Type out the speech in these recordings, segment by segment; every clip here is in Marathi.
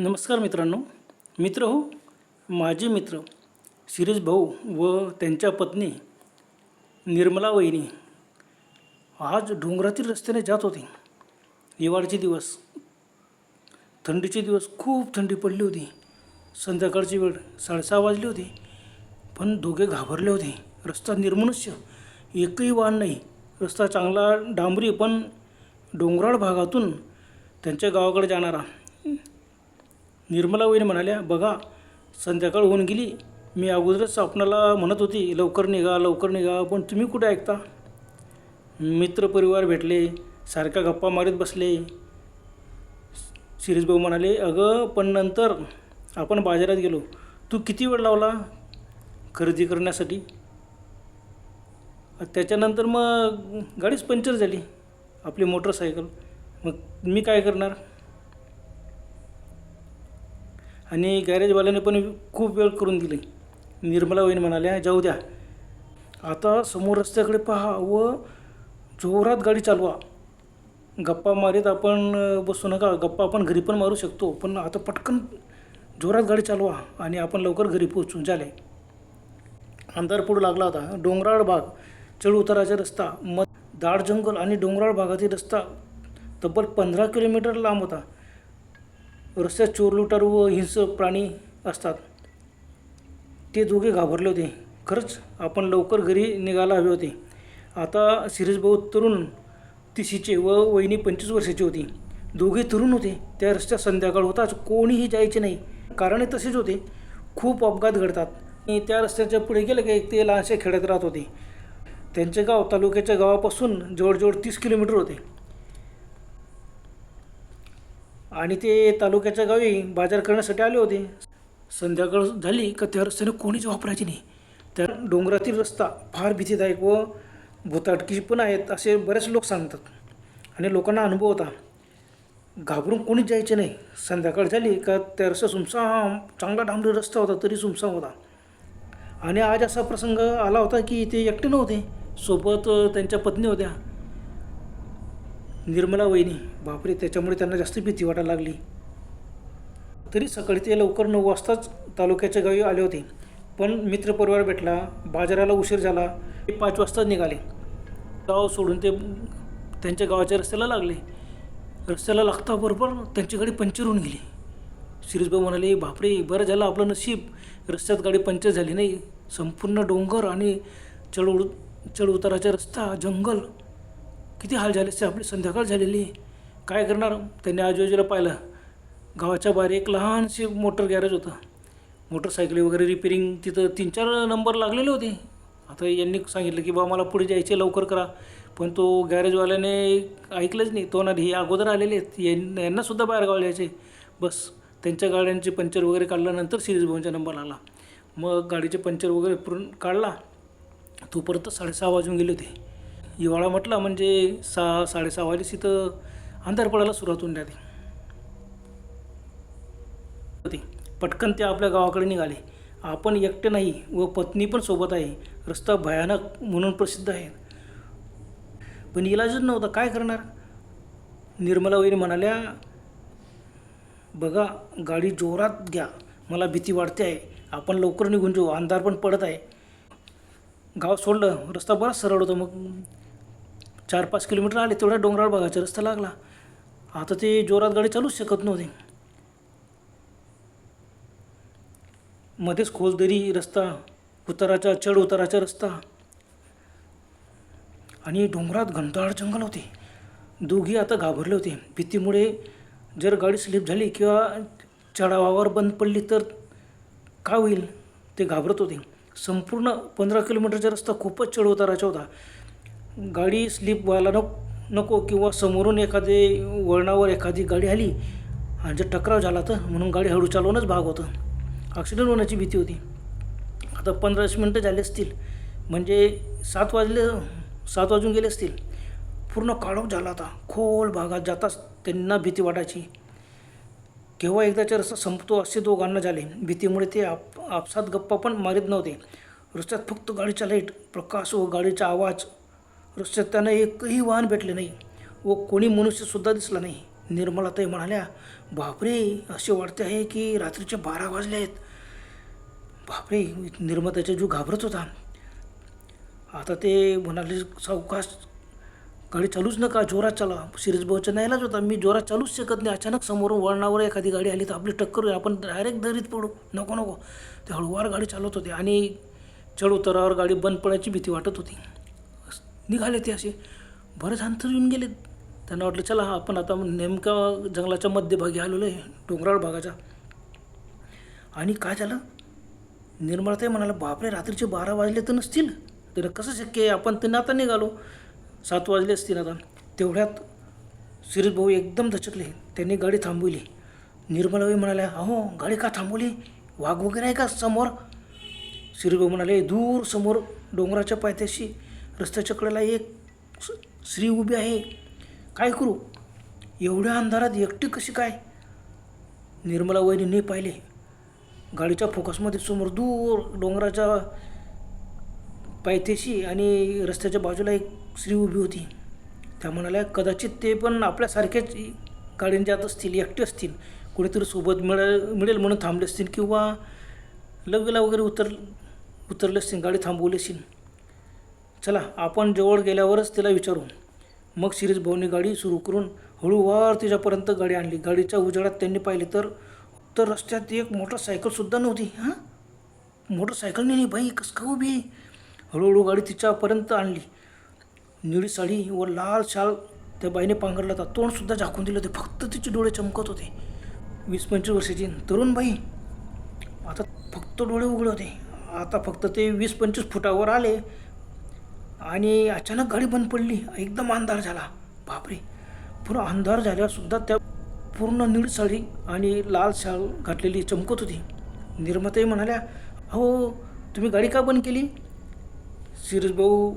नमस्कार मित्रांनो. मित्र हो माझे मित्र शिरीष भाऊ व त्यांच्या पत्नी निर्मला वहिनी आज डोंगरातील रस्त्याने जात होते. हिवाळ्याचे दिवस थंडीचे दिवस खूप थंडी पडली होती. संध्याकाळची वेळ साडेसहा वाजली होती पण दोघे घाबरले होते. रस्ता निर्मनुष्य एकही वाहन नाही. रस्ता चांगला डांबरी पण डोंगराळ भागातून त्यांच्या गावाकडे जाणारा निर्मला वहिनी म्हणाल्या बघा संध्याकाळ होऊन गेली. मी अगोदरच आपणाला म्हणत होती लवकर निघा लवकर निघा पण तुम्ही कुठे ऐकता? मित्रपरिवार भेटले सारख्या गप्पा मारीत बसले. शिरीषभाऊ म्हणाले अगं पण नंतर आपण बाजारात गेलो. तू किती वेळ लावला खरेदी करण्यासाठी? त्याच्यानंतर मग गाडीच पंक्चर झाली आपली मोटरसायकल. मग मी काय करणार? आणि गॅरेजवाल्याने पण खूप वेळ करून दिली. निर्मला वहीन म्हणाल्या जाऊ द्या. आता समोर रस्त्याकडे पहा व जोरात गाडी चालवा. गप्पा मारीत आपण बसू नका. गप्पा आपण घरी पण मारू शकतो पण आता पटकन जोरात गाडी चालवा आणि आपण लवकर घरी पोहोचून झाले अंधार पडू लागला होता. डोंगराळ भाग चढ उताराचा रस्ता मग दाट जंगल आणि डोंगराळ भागातील रस्ता तब्बल पंधरा किलोमीटर लांब होता. रस्त्यात चोरलुटारू व हिंसक प्राणी असतात. ते दोघे घाबरले होते. खरंच आपण लवकर घरी निघायला हवे होते. आता शिरीषभाऊ तरुण तिशीचे व वहिनी पंचवीस वर्षाची होती. दोघे तरुण होते. त्या रस्त्यात संध्याकाळ होताच कोणीही जायचे नाही. कारण तसेच होते. खूप अपघात घडतात. आणि त्या रस्त्याच्या पुढे गेलं की ते लहानशा खेड्यात राहत होते. त्यांचे गाव तालुक्याच्या गावापासून जवळजवळ तीस किलोमीटर होते. आणि ते तालुक्याच्या गावी बाजार करण्यासाठी आले होते. संध्याकाळ झाली का त्या रस्त्याने कोणीच वापरायचे नाही. त्या डोंगरातील रस्ता फार भीतीदायक व भूताटकी पण आहेत असे बरेच लोक सांगतात. आणि लोकांना अनुभव होता. घाबरून कोणीच जायचे नाही. संध्याकाळ झाली का त्या रस्ता सुमसाम चांगला डांबरी रस्ता होता तरी सुमसाम होता. आणि आज असा प्रसंग आला होता की ते एकटे नव्हते. सोबत त्यांच्या पत्नी होत्या. निर्मला वहिनी बापरे त्याच्यामुळे त्यांना जास्त भीती वाटायला लागली. तरी सकाळी ते लवकर नऊ वाजताच तालुक्याच्या गावी आले होते. पण मित्रपरिवार भेटला बाजाराला उशीर झाला ते पाच वाजताच निघाले. गाव सोडून ते त्यांच्या गावाच्या रस्त्याला लागले. रस्त्याला लागता बरोबर त्यांची गाडी पंक्चर होऊन गेली. शिरीषभाऊ म्हणाले बापरे बरं झालं आपलं नशीब. रस्त्यात गाडी पंक्चर झाली नाही. संपूर्ण डोंगर आणि चढ चढउताराचा चढ रस्ता जंगल किती हाल झाले? असते आपली संध्याकाळ झालेली. काय करणार? त्यांनी आजूबाजूला पाहिलं. गावाच्या बाहेर एक लहानशी मोटर गॅरेज होतं. मोटरसायकली वगैरे रिपेरिंग तिथं तीन चार नंबर लागलेले होते. आता यांनी सांगितलं की बा मला पुढे जायचे लवकर करा. पण तो गॅरेजवाल्याने ऐकलंच नाही. तो ना हे अगोदर आलेले आहेत. यां- यांनासुद्धा बाहेर गाव जायचे बस त्यांच्या गाड्यांचे पंक्चर वगैरे काढल्यानंतर सिरीज भवनचा नंबर आला. मग गाडीचे पंक्चर वगैरे पूर्ण काढला. तोपर्यंत साडेसहा वाजून गेले होते. हिवाळा म्हटला म्हणजे सहा साडेसहा वाजेस इथं अंधार पडायला सुरुवात होऊन जाते. पटकन ते आपल्या गावाकडे निघाले. आपण एकटे नाही व पत्नी पण सोबत आहे. रस्ता भयानक म्हणून प्रसिद्ध आहे. पण इलाजच नव्हता. काय करणार? निर्मला वहिनी म्हणाल्या बघा गाडी जोरात घ्या. मला भीती वाटते आहे आपण लवकर निघून जाऊ. अंधार पण पडत आहे. गाव सोडलं. रस्ता बराच सरळ होता. मग चार पाच किलोमीटर आले तेवढ्या डोंगराळ भागाचा रस्ता लागला. आता ते जोरात गाडी चालूच शकत नव्हते. मध्येच खोलदरी रस्ता उताराचा चढ उताराचा रस्ता आणि डोंगरात घंटाळ जंगल होते. दोघी आता घाबरले होते. भीतीमुळे जर गाडी स्लिप झाली किंवा चढावावर बंद पडली तर काय होईल? ते घाबरत होते. संपूर्ण पंधरा किलोमीटरचा रस्ता खूपच चढ उताराचा होता. गाडी स्लिप व्हायला नको नको किंवा समोरून एखादे वळणावर एखादी गाडी आली आणि जर टकराव झाला तर म्हणून गाडी हळू चालवूनच भाग होतं. ॲक्सिडेंट होण्याची भीती होती. आता पंधरा वीस मिनटं झाले असतील. म्हणजे सात वाजले सात वाजून गेले असतील. पूर्ण काळोख झाला होता. खोल भागात जाताच त्यांना भीती वाटायची. केव्हा एकदाचा रस्ता संपतो असे दोघांना झाले. भीतीमुळे ते आप आपसात गप्पा पण मारीत नव्हते. रस्त्यात फक्त गाडीचा लाइट प्रकाश व गाडीचा आवाज रस्त्यात त्यांना एकही वाहन भेटले नाही व कोणी मनुष्यसुद्धा दिसला नाही. निर्मलाताई म्हणाल्या बापरे असे वाटते आहे की रात्रीचे बारा वाजले आहेत. बापरे निर्मात्याचा जीव घाबरत होता. आता ते म्हणाले सावकाश गाडी चालूच नका जोरात चला. सिरीज भाऊच्या नाहीलाच होता. मी जोरात चालूच शकत नाही. अचानक समोरून वळणावर एखादी गाडी आली तर आपली टक्कर होईल. आपण डायरेक्ट दरीत पडू. नको नको. ते हळूवार गाडी चालवत होते आणि चढ उतारावर गाडी बंद पडायची भीती वाटत होती. निघाले ते असे. बरंच अंतर येऊन गेले त्यांना वाटलं चला आपण आता नेमका जंगलाच्या मध्यभागी आलेलो आहे डोंगराळ भागाच्या आणि काय झालं? निर्मळताई म्हणाला बापरे रात्रीचे बारा वाजले तर नसतील. तर कसं शक्य आहे? आपण त्यांना आता निघालो. सात वाजले असतील आता. तेवढ्यात शिरीष भाऊ एकदम दचकले. त्यांनी गाडी थांबवली. निर्मलाबाई म्हणाल्या अहो गाडी का थांबवली? वाघ वगैरे आहे का समोर? शिरीष भाऊ म्हणाले दूर समोर डोंगराच्या पायथ्याशी रस्त्याच्या कडेला एक स्त्री उभी आहे. काय करू? एवढ्या अंधारात एकटी कशी काय? निर्मला वहिनीने पाहिले. गाडीच्या फोकसमध्ये समोर दूर डोंगराच्या पायथ्याशी आणि रस्त्याच्या बाजूला एक स्त्री उभी होती. त्या म्हणाल्या कदाचित ते पण आपल्यासारख्याच गाडीने जात असतील एकटे असतील. कुणीतरी सोबत मिळेल मिळेल म्हणून थांबले असतील किंवा लगेला वगैरे उतर उतरले असतील गाडी थांबवली असतील चला आपण जवळ गेल्यावरच तिला विचारू. मग शिरीष भाऊनी गाडी सुरू करून हळूवार तिच्यापर्यंत गाडी आणली. गाडीच्या उजेडात त्यांनी पाहिले तर तर रस्त्यात एक मोटरसायकलसुद्धा नव्हती हां? मोटरसायकल नेली बाई कसं का उभी? हळूहळू गाडी तिच्यापर्यंत आणली. निळी साडी व लाल शाल त्या बाईने पांघरला होता. तोंडसुद्धा झाकून दिलं होते. फक्त तिचे डोळे चमकत होते. वीस पंचवीस वर्षाची तरुण बाई. आता फक्त डोळे उघडे होते. आता फक्त ते वीस पंचवीस फुटावर आले. आणि अचानक गाडी बंद पडली. एकदम अंधार झाला. बापरे. पूर्ण अंधार झाल्यावर सुद्धा त्या पूर्ण निळ साडी आणि लाल शाल घातलेली चमकत होती. निर्माताई म्हणाल्या अहो तुम्ही गाडी का बंद केली? सिरीज भाऊ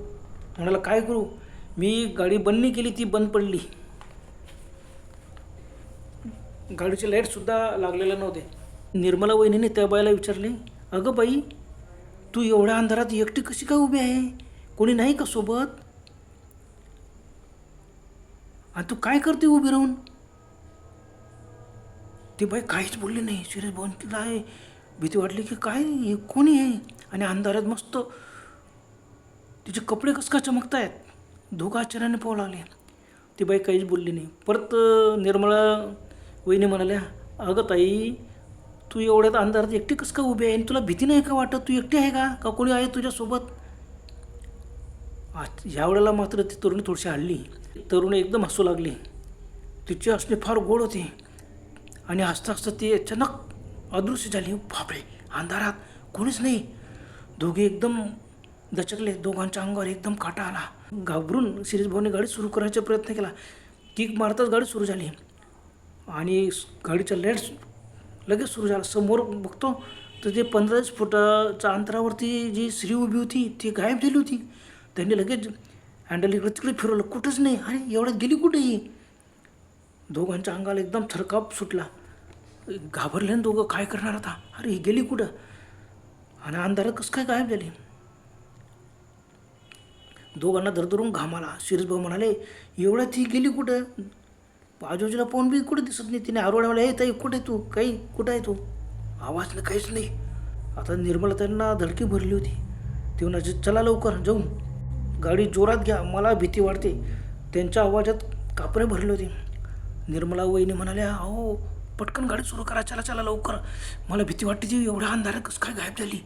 म्हणाला काय करू? मी गाडी बंद नाही केली ती बंद पडली. गाडीचे लाईटसुद्धा लागलेले नव्हते. निर्मला वहिनीने त्या बाईला विचारले अगं बाई तू एवढ्या अंधारात एकटी कशी काय उभी आहे? कोणी नाही का सोबत? आणि तू काय करते उभी राहून? ती बाई काहीच बोलली नाही. सिरियस भाऊन तिला आहे भीती वाटली की काय हे कोणी आहे? आणि अंधारात मस्त तिचे कपडे कसं का चमकत आहेत धोका आश्चर्याने पाहू लागले. ती बाई काहीच बोलली नाही. परत निर्मळा वहिनी म्हणाल्या अगं ताई तू एवढ्यात अंधारात एकटी कसं का उभी आहे? आणि तुला भीती नाही का वाटत? तू एकटी आहे का? का कोणी आहे तुझ्यासोबत? आज यावेळेला मात्र ती तरुणी थोडीशी हल्ली. तरुणी एकदम हसू लागली. तिचे हसणे फार गोड होते. आणि हसता हसता ती अचानक अदृश्य झाली. बापरे अंधारात कोणीच नाही. दोघे एकदम दचकले. दोघांच्या अंगावर एकदम काटा आला. घाबरून शिरीष भाऊने गाडी सुरू करायचा प्रयत्न केला. किक मारताच गाडी सुरू झाली. आणि गाडीचा लेट लगेच सुरू झाला. समोर बघतो तर ते पंधरा वीस फुटाच्या अंतरावरती जी स्त्री उभी होती ती गायब झाली होती. त्यांनी लगेच हँडल इकडे तिकडे फिरवलं. कुठंच नाही. अरे एवढ्यात गेली कुठे ही? दोघांच्या अंगाला एकदम थरकाप सुटला. घाबरले ना दोघं. काय करणार आता? अरे ही गेली कुठं? आणि अंधारात कसं काय गायब झाली? दोघांना धरधरून घामाला. शिरीषभाऊ म्हणाले एवढ्यात ही गेली कुठं? आजूबाजूला पाहून बी कुठे दिसत नाही? तिने आरोड्याला हे ताई कुठे तू? काही? कुठं आहे तू? आवाज नाही काहीच नाही. आता निर्मला त्यांना धडकी भरली होती. तेव्हा चला लवकर जाऊन. गाडी जोरात घ्या मला भीती वाटते. त्यांच्या आवाजात कापरे भरले होते. निर्मला वहिनी म्हणाल्या अहो पटकन गाडी सुरू करा चला चला लवकर. मला भीती वाटते ती एवढ्या अंधारात कसं काय गायब झाली?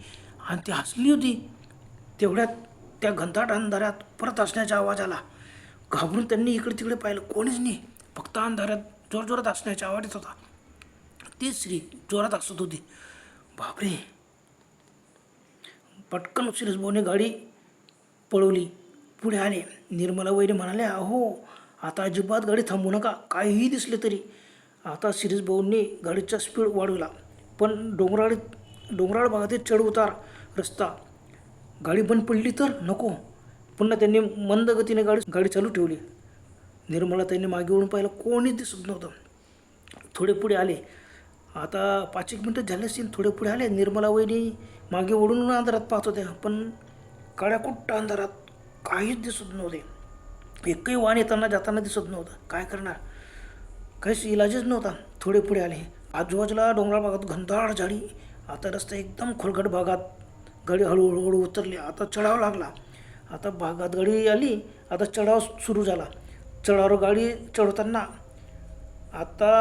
आणि ती हसली होती. तेवढ्यात त्या घनदाट अंधारात परत असण्याचा आवाज आला घाबरून त्यांनी इकडे तिकडे पाहिलं कोणीच नाही. फक्त अंधारात जोरजोरात असण्याचा आवाज येत होता. ती स्त्री जोरात असत होती. बापरे. पटकन सिरसबोने गाडी पळवली. पुढे आले. निर्मला वैरी म्हणाले अहो आता अजिबात गाडी थांबू नका. काहीही दिसले तरी. आता शिरीषभाऊंनी गाडीचा स्पीड वाढवला. पण डोंगराळ डोंगराळ भागातील चढ उतार रस्ता गाडी बंद पडली तर नको. पुन्हा त्यांनी मंद गतीने गाडी गाडी चालू ठेवली. निर्मला त्यांनी मागे वळून पाहिलं कोणीच दिसत नव्हतं. थोडे पुढे आले. आता पाच एक मिनटं झाले असतील थोडे पुढे आले. निर्मला वहिनी मागे ओढून अंधारात पाहत होत्या पण काळ्याकुट्ट अंधारात काहीच दिसत नव्हते. एकही वाहन येताना जाताना दिसत नव्हतं. काय करणार? काहीच इलाजच नव्हता. थोडे पुढे आले. आजूबाजूला डोंगराळ भागात घनदाट झाडी. आता रस्ता एकदम खोलगट भागात. गाडी हळूहळूहळू उतरली. आता चढाव लागला. आता भागात गाडी आली. आता चढाव सुरू झाला. चढावर गाडी चढवताना आता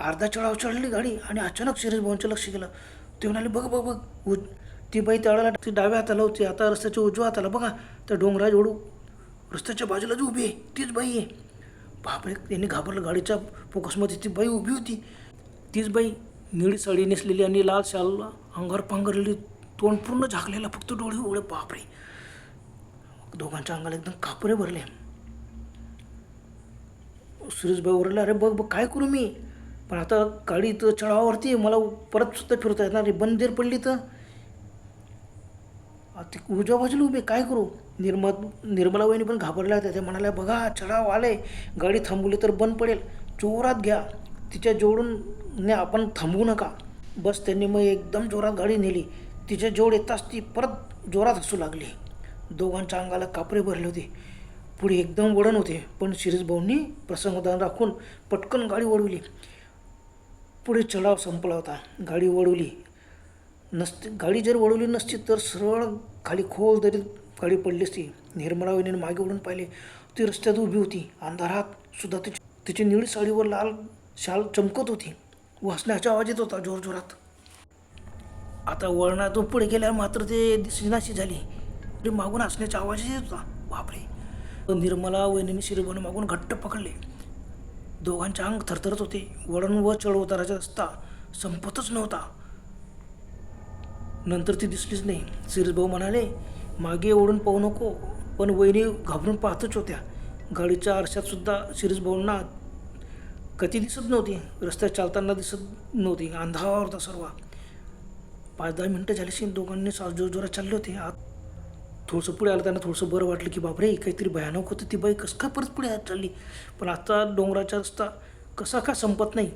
अर्धा चढाव चढली गाडी आणि अचानक शिरीष भवनचं लक्ष गेलं. ते म्हणाले बघ बघ बघ उज ती बाई त्यावेळेला ती डाव्या हाताला होती. आता रस्त्याच्या उजव्या हाताला बघा. त्या डोंगरा जोडू. रस्त्याच्या बाजूला जी उभी आहे तीच बाई आहे. बापरे त्यांनी घाबरलं. गाडीच्या फोकसमध्ये ती बाई उभी होती. तीच बाई निळी साडी नेसलेली आणि लाल शाल अंगावर पांघरलेली तोंड पूर्ण झाकलेलं फक्त डोळे उघडे. बापरे. दोघांच्या अंगाला एकदम कापरे भरले. सुरेशबाई ओरडले अरे बघ बघ काय करू मी? पण आता गाडी तर चढावावरती मला परत सुद्धा फिरता येणार नाही. बंद पडली तर ती उजव्या बाजूला उभे काय करू? निर्म निर्मला वहिनी पण घाबरल्या होत्या. त्या म्हणाल्या बघा चढाव आले. गाडी थांबवली तर बंद पडेल. जोरात घ्या. तिच्या जोडून ने आपण थांबवू नका. बस त्यांनी मग एकदम जोरात गाडी नेली. तिच्या जोड येताच ती परत जोरात हसू लागली. दोघांच्या अंगाला कापरे भरले होते. पुढे एकदम वळण होते. पण शिरीषभाऊंनी प्रसंगदान राखून पटकन गाडी वळवली. पुढे चढाव संपला होता. गाडी वळवली. नसती गाडी जर वळवली नसती तर सरळ खाली खोल दरीत गाडी पडली असती. निर्मला वहिनीने मागे वळून पाहिले ती रस्त्यात उभी होती. अंधारात सुद्धा तिची तिची निळी साडीवर लाल शाल चमकत होती. वासण्याचा आवाज येत होता जोरजोरात आता वळणातून पुढे गेल्यावर मात्र ते दिसनाशी झाली. ते मागून हसण्याचा आवाज येत होता. बापरे! निर्मला वहिनीने शिरभन मागून घट्ट पकडले. दोघांचे अंग थरथरत होते. वळण व चढ उताराचा रस्ता संपतच नव्हता. नंतर ती दिसलीच नाही. सिरीजभाऊ म्हणाले मागे ओढून पाहू नको पण वहिनी घाबरून पाहतच होत्या. गाडीच्या आरशातसुद्धा सिरीजभाऊंना कधी दिसत नव्हती. रस्त्यात चालताना दिसत नव्हती. अंधार होता सर्व. पाच दहा मिनटं झाली दोघांनी सास जोर जोरात चालले होते. आत थोडंसं पुढे आलं त्यांना थोडंसं बरं वाटलं की बापरे काहीतरी भयानक होतं ती बाई. कसं काय परत पुढे आत चालली? पण आता डोंगराचा रस्ता कसा का संपत नाही?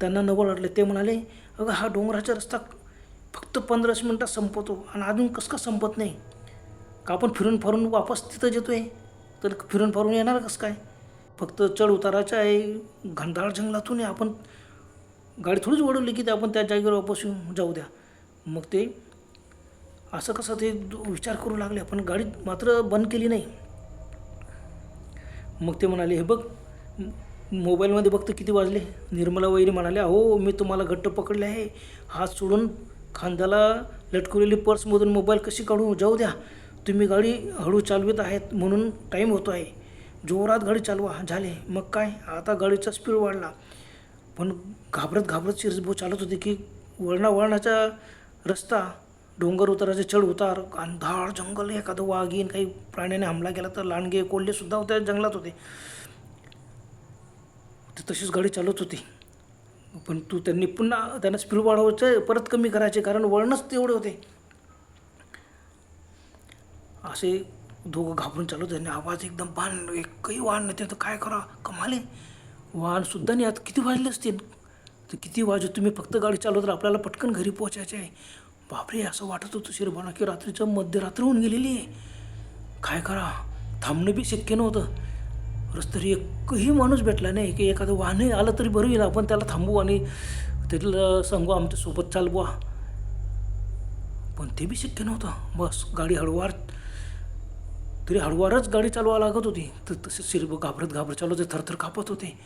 त्यांना नवं वाटलं. ते म्हणाले अगं हा डोंगराचा रस्ता फक्त पंधराच मिनटात संपतो आणि अजून कसं का संपत नाही? का आपण फिरून फारून वापस तिथं येतो आहे तर फिरून फारून येणार कसं काय? फक्त चढ उताराचं आहे घनदाळ जंगलातून आहे. आपण गाडी थोडीच वळवली की ते आपण त्या जागेवर वापस येऊन जाऊ द्या. मग ते असं कसं ते विचार करू लागले. आपण गाडी मात्र बंद केली नाही. मग ते म्हणाले हे बघ मोबाईलमध्ये बघतो किती वाजले. निर्मला वैरी म्हणाले हो मी तुम्हाला घट्ट पकडले आहे. हात सोडून खांद्याला लटकवलेली पर्समधून मोबाईल कशी काढू? जाऊ द्या. तुम्ही गाडी हळू चालवित आहेत म्हणून टाईम होतो आहे जोरात गाडी चालवा. झाले. मग काय? आता गाडीचा स्पीड वाढला. पण घाबरत घाबरत शिरजभाऊ चालत होते की वळणा वळणाचा रस्ता डोंगर उताराचे चढ उतार अंधार जंगल एखादं वाघीन काही प्राण्याने हमला केला तर लांडगे कोल्हेसुद्धा होत्या जंगलात होते. ते तशीच गाडी चालत होती. पण तू त्यांनी पुन्हा त्यांना स्पीड वाढवायचं परत कमी करायचे कारण वळणच तेवढे होते. असे दोघं घाबरून चालू त्यांनी आवाज एकदम बाण एकही वाहन नाही. तर काय करा कमाले वाहनसुद्धा नाही. आता किती वाजले असतील? तर किती वाजू तुम्ही फक्त गाडी चालवत आपल्याला पटकन घरी पोहोचायचे आहे. बापरे असं वाटत होतं शिरबाणा की रात्रीचं मध्यरात्र होऊन गेलेली आहे. काय करा? थांबणं बी शक्य नव्हतं. रस्त्यावर एकही माणूस भेटला नाही की एखादं वाहनही आलं तरी बरं येईल आपण त्याला थांबू आणि त्याला सांगू आमच्यासोबत चालवा पण ते बी शक्य नव्हतं. बस गाडी हळूवार तरी हळूवारच गाडी चालवा लागत होती. तर तसे शिरब घाबरत घाबरत चालवत होते थरथर कापत होते.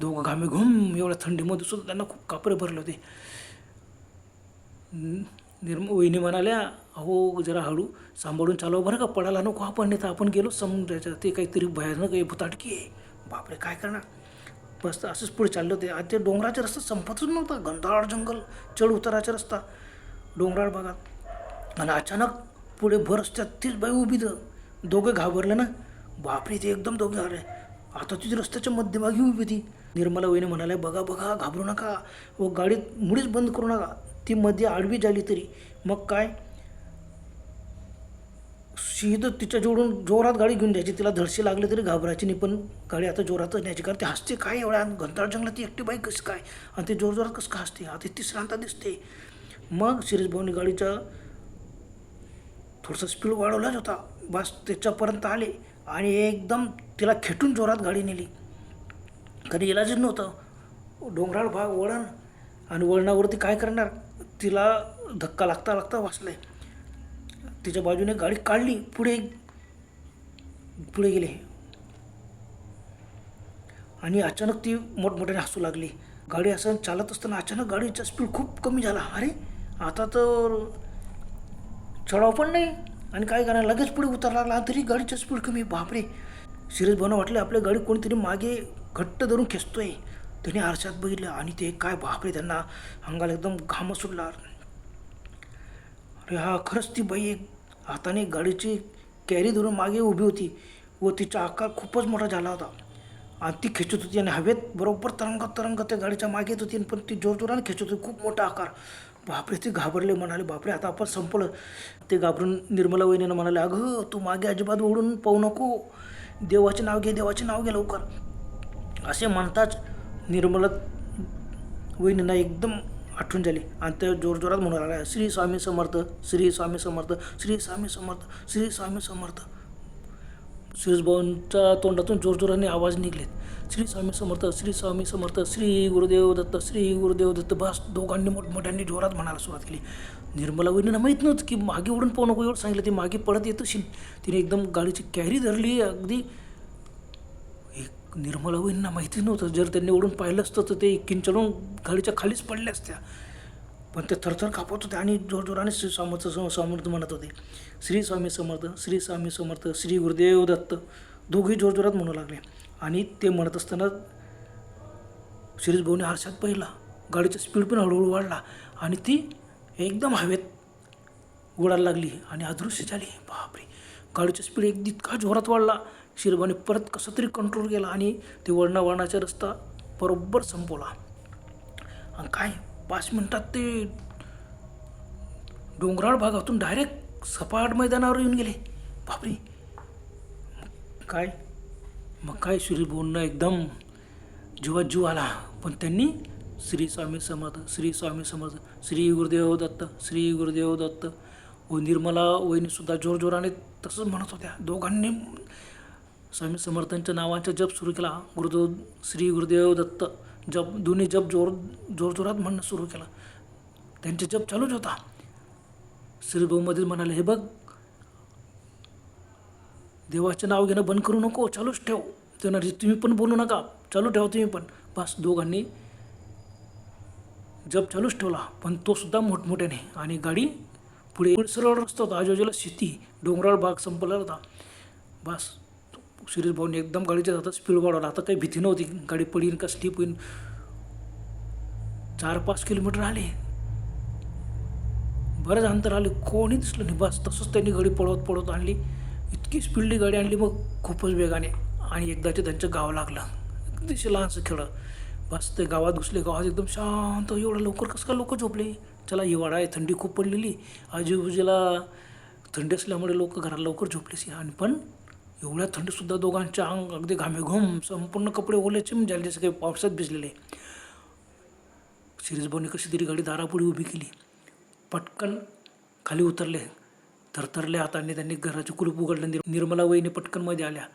दोघं घामे घुम एवढ्या थंडीमध्ये सुद्धा त्यांना खूप कापरे भरले होते. निर्म वहिनी म्हणाल्या अहो जरा हळू सांभाळून चालव बरं का. पडायला नको आपण नाही तर आपण गेलो समुद्राच्या ते काहीतरी भयानक आहे भुताटकी आहे. बापरे काय करणार? बस असंच पुढे चाललं होते. आज ते डोंगराचा रस्ता संपतच नव्हता. गंधाळ जंगल चढ उताराचा रस्ता. डोंगराळ भागात. आणि अचानक पुढे भर रस्त्यात तीच बाई उभी तर. दोघे घाबरले ना. बापरे ते एकदम दोघे आले. आता ती रस्त्याच्या मध्यभागी उभी होती निर्मला वहिनी म्हणाल्या बघा बघा घाबरू नका. व गाडीत मुळीच बंद करू नका. ती मध्ये आडवी झाली तरी. मग काय? सीधं तिच्या जोडून जोरात गाडी घेऊन द्यायची. तिला धडसे लागले तरी घाबरायची नाही पण गाडी आता जोरातच न्यायची. कारण ते हसते काय एवढ्या? घंटाळ जंगलात ती एकटी बाईक कसं काय? आणि ते जोरजोरात कसं का हसते? आता तिसऱ्यांदा दिसते. मग शिरीष भाऊनी गाडीचा थोडंसं स्पीड वाढवलाच होता. बस त्याच्यापर्यंत आले आणि एकदम तिला खेटून जोरात गाडी नेली. कधी इलाजच नव्हतं. डोंगराळ भाग वळण आणि वळणावरती काय करणार? तिला धक्का लागता लागता वाचलं आहे त्याच्या बाजूने गाडी काढली पुढे पुढे गेले. आणि अचानक ती मोठमोठ्याने हसू लागली. गाडी असं चालत असताना अचानक गाडीचा स्पीड खूप कमी झाला. अरे आता तर चढाव पण नाही. आणि काय करणार? लगेच पुढे उतरला लागला. तरी गाडीचा स्पीड कमी. बापरे. सिरियस बनव वाटले आपल्या गाडी कोणीतरी मागे घट्ट धरून खेचतोय. त्याने आरशात बघितलं आणि ते काय? बापरे त्यांना अंगाला एकदम घाम सुटला. अरे हा खरंच ती बाई एक हाताने गाडीची कॅरी धरून मागे उभी होती व तिचा आकार खूपच मोठा झाला होता. आणि ती खेचत होती आणि हवेत बरोबर तरंगत तरंगत त्या गाडीच्या मागे येत होती पण ती जोरजोराने खेचत होती. खूप मोठा आकार. बापरे ते घाबरले म्हणाले बापरे आता आपण संपलं. ते घाबरून निर्मला वहिनीनं म्हणाले अगं तू मागे अजिबात ओढून पाहू नको. देवाचे नाव घे देवाचे नाव घे लवकर. असे म्हणताच निर्मला वहिनींना एकदम आठवण झाली. आणि त्या जोरजोरात म्हणू लागला श्री स्वामी समर्थ श्री स्वामी समर्थ श्री स्वामी समर्थ श्री स्वामी समर्थ. सुरेशभाऊंच्या तोंडातून जोरजोराने आवाज निघलेत. श्री स्वामी समर्थ श्री स्वामी समर्थ श्री गुरुदेव दत्त श्री गुरुदेव दत्त. बस दोघांनी मोठमोठ्यांनी जोरात म्हणायला सुरुवात केली. निर्मला वहिनीनं माहीत नव्हतं की मागे उडून पाहू नको एवढं सांगितलं ती मागे पडत येत असेल तिने एकदम गाडीची कॅरी धरली अगदी निर्मला वहिनींना माहिती नव्हतं. जर त्यांनी ओढून पाहिलं असतं तर ते किंचडून गाडीच्या खालीच पडल्या असत्या. पण ते थरथर कापत होते आणि जोरजोराने श्री स्वामीचं सम- समर्थ म्हणत होते. श्री स्वामी समर्थ श्री स्वामी समर्थ श्री गुरुदेव दत्त दोघे जोरजोरात म्हणू लागले. आणि ते म्हणत असताना शिरीष भाऊने आरशात पाहिला. गाडीचा स्पीड पण हळूहळू वाढला आणि ती एकदम हवेत उडायला लागली आणि अदृश्य झाली. बापरे! गाडीचा स्पीड एक इतका जोरात वाढला. शिरभाने परत कसं तरी कंट्रोल केला आणि ते वळणावळणाचा रस्ता बरोबर संपवला. आणि काय? पाच मिनटात ते डोंगराळ भागातून डायरेक्ट सपाट मैदानावर येऊन गेले. बापरे! काय? मग काय श्रीभाऊंना एकदम जीवात जीव आला. पण त्यांनी श्री स्वामी समर्थ श्री स्वामी समर्थ श्री गुरुदेव दत्त श्री गुरुदेव दत्त व निर्मला वहिनीसुद्धा जोरजोराने तसंच म्हणत होत्या. दोघांनी स्वामी समर्थांच्या नावाचा जप सुरू केला. गुरुदेव श्री गुरुदेव दत्त जप दोन्ही जप जोर जोरजोरात म्हणणं सुरू केलं. त्यांचे जप चालूच होता. श्रीभाऊमध्ये म्हणाले हे बघ देवाचे नाव घेणं बंद करू नको चालूच ठेव. त्यांना तुम्ही पण बोलू नका. चालू ठेवा तुम्ही पण. बस दोघांनी जप चालूच ठेवला. पण तो सुद्धा मोठमोठ्याने. आणि गाडी पुढे सरळ रस्ता होता. आजूबाजूला शेती डोंगराळ भाग संपला होता. बस शिरीष भाऊने एकदम गाडीच्या जातात स्पीड वाढवला. आता काही भीती नव्हती. गाडी पडीन का स्लिप होईन? चार पाच किलोमीटर आले. बरंच अंतर आले. कोणी दिसलं नाही. बस तसंच त्यांनी गाडी पळवत पळवत आणली. इतकी स्पीडली गाडी आणली मग खूपच वेगाने. आणि एकदाचे त्यांचं गाव लागलं. अतिशय लहानसं खेळं. बस ते गावात घुसले. गावात एकदम शांत. एवढं लवकर कसं काय लोक झोपले? चला हिवाळा आहे. थंडी खूप पडलेली. आजूबाजूला थंडी असल्यामुळे लोक घरात लवकर झोपलेस आणि पण एवढ्या थंडीसुद्धा दोघांच्या अंग अगदी घामेघूम संपूर्ण कपडे ओल्याचे म्हणजे झाले जसे काही पावसात भिजलेले. सिरीजभाऊने कशी तरी गाडी दारापुढे उभी केली. पटकन खाली उतरले. थरथरल्या हाताने त्यांनी घराचे कुलूप उघडलं. निर्मला वहिनी पटकनमध्ये आल्या.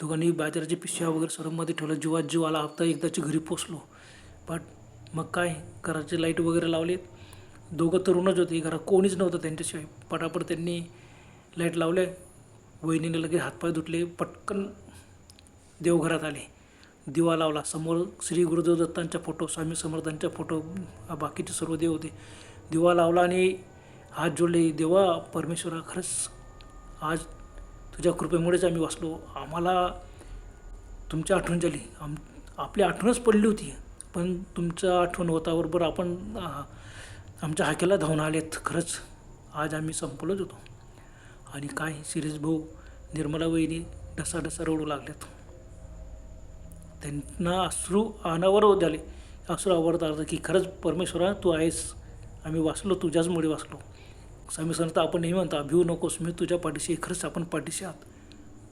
दोघांनी बाजाराची पिशव्या वगैरे सरममध्ये ठेवलं जीवात जीव आला. हप्ता एकदाची घरी पोचलो पण मग काय? घराचे लाइट वगैरे लावलेत दोघं तरुणच होते. घरात कोणीच नव्हतं त्यांच्याशिवाय. पटापट त्यांनी लाइट लावले वहिनीने लगेच हातपाय धुतले पटकन देवघरात आले. दिवा लावला. समोर श्री गुरुदेव दत्तांचा फोटो स्वामी समर्थांचा फोटो बाकीचे सर्व देव होते. दिवा लावला आणि हात जोडले. देवा परमेश्वरा खरंच आज तुझ्या कृपेमुळेच आम्ही वाचलो. आम्हाला तुमची आठवण झाली. आम आपली आठवणच पडली होती. पण तुमचा आठवण होता बरोबर आपण आमच्या हाकेला धावून आलेत. खरंच आज आम्ही संपलोच होतो. आणि काय शिरीष भाऊ निर्मला वहिनी ढसाढसा रडू लागल्यात. त्यांना अश्रू अनावर झाले. अश्रू आवडतात की खरंच परमेश्वरा तू आहेस. आम्ही वाचलो तुझ्याचमुळे वाचलो. स्वामी संत आपण नेहमी म्हणता भिवू नकोस मी तुझ्या पाठीशी खरंच आपण पाठीशी आहात.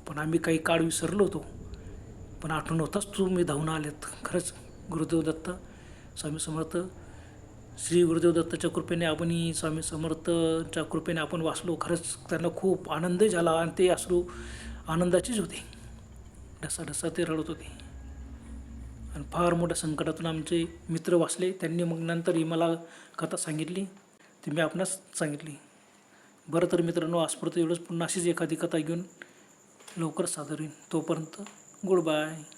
पण आम्ही काही काळ विसरलो होतो. पण आठवण होताच तू मी धावून आलेत. खरंच गुरुदेव दत्त स्वामी समर्थ श्री गुरुदेव दत्ताच्या कृपेने आपण स्वामी समर्थच्या कृपेने आपण वाचलो. खरंच त्यांना खूप आनंदही झाला आणि ते असलो आनंदाचीच होते. ढसा ढसा ते रडत होते. आणि फार मोठ्या संकटातून आमचे मित्र वाचले. त्यांनी मग नंतर ही मला कथा सांगितली. ती मी आपणास सांगितली. बरं तर मित्रांनो आजपर्यंत एवढंच. पुन्हा अशीच एखादी कथा घेऊन लवकर सादर होईन. तोपर्यंत गुड बाय.